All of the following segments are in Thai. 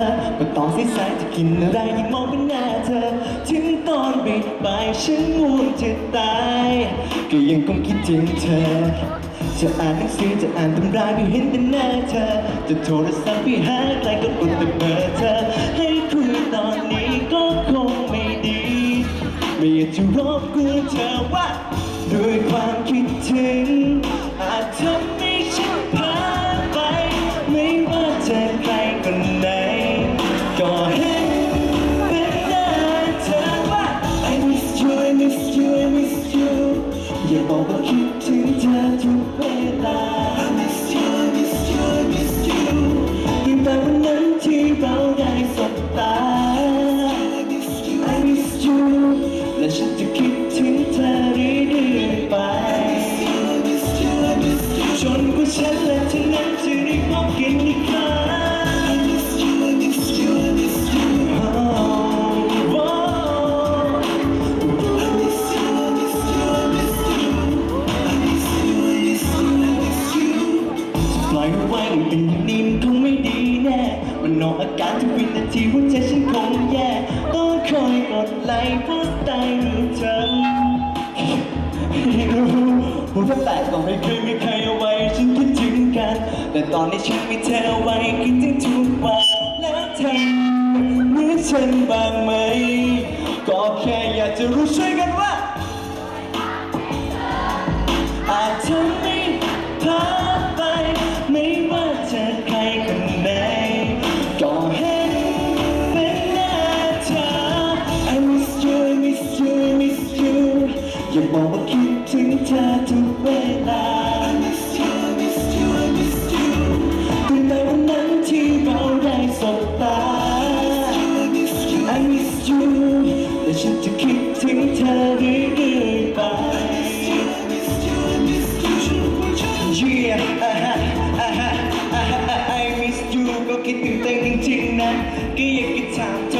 มาตอนสายๆจะกินอะไรยิ่งมองเป็นหน้าเธอ ถึงตอนบิดบ่ายฉันง่วงจะตาย ก็ยังคงคิดถึงเธอ จะอ่านหนังสือจะอ่านตำราก็เห็นแต่หน้าเธอ จะโทรศัพท์ไปหาใครก็กดแต่เบอร์เธอ ให้คุยตอนนี้ก็คงไม่ดี ไม่อยากจะรบกวนเธอว่า ด้วยความคิดถึง อย่ จะปล่ามันเป็นอย่างนี้มันคงไม่ดีแน่มันนอกอาการทุกวินาทีหัวใจฉันคงแย่ต้องคอยกดไลค์โพสต์ใต้รูปเธอให้รู้ว่าถ้าแตกก็ไม่เคยมีใครเอาไว้ฉันคิดถึงกัน แต่ตอนนี้ฉันมีเธอเอาไว้คิดถึงทุกวันแล้วเธอเหมือนฉันบ้างไหม ก็แค่อยากจะรู้ช่วยกันว่า คิดถึงเธอทุกเวลา I miss you I miss you I miss you ตั้งแต่วันนั้นที่เราได้สบตา I miss you I miss you และฉันจะคิดถึงเธอเรื่อยๆไป Yeah, I miss you ก็คิดถึงเธอจริงๆนะก็อยากจะถามเธอ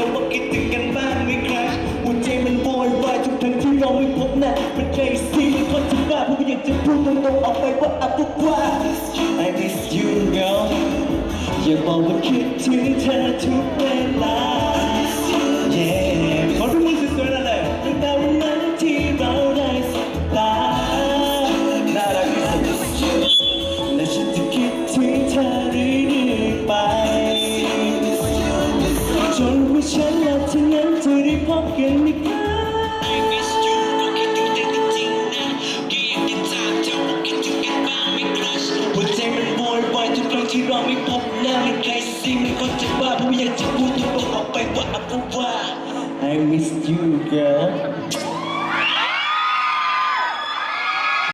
พูดตรงๆออกไปว่าอับว่า I miss you girl อย่าบอกว่าคิดถึงเธอทุกเวลา ที่เราไม่พบหน้ามันใครสิมันก็จะบ้าผมอยากจะพูดตรงๆออกไปว่าอับว่า I miss you girl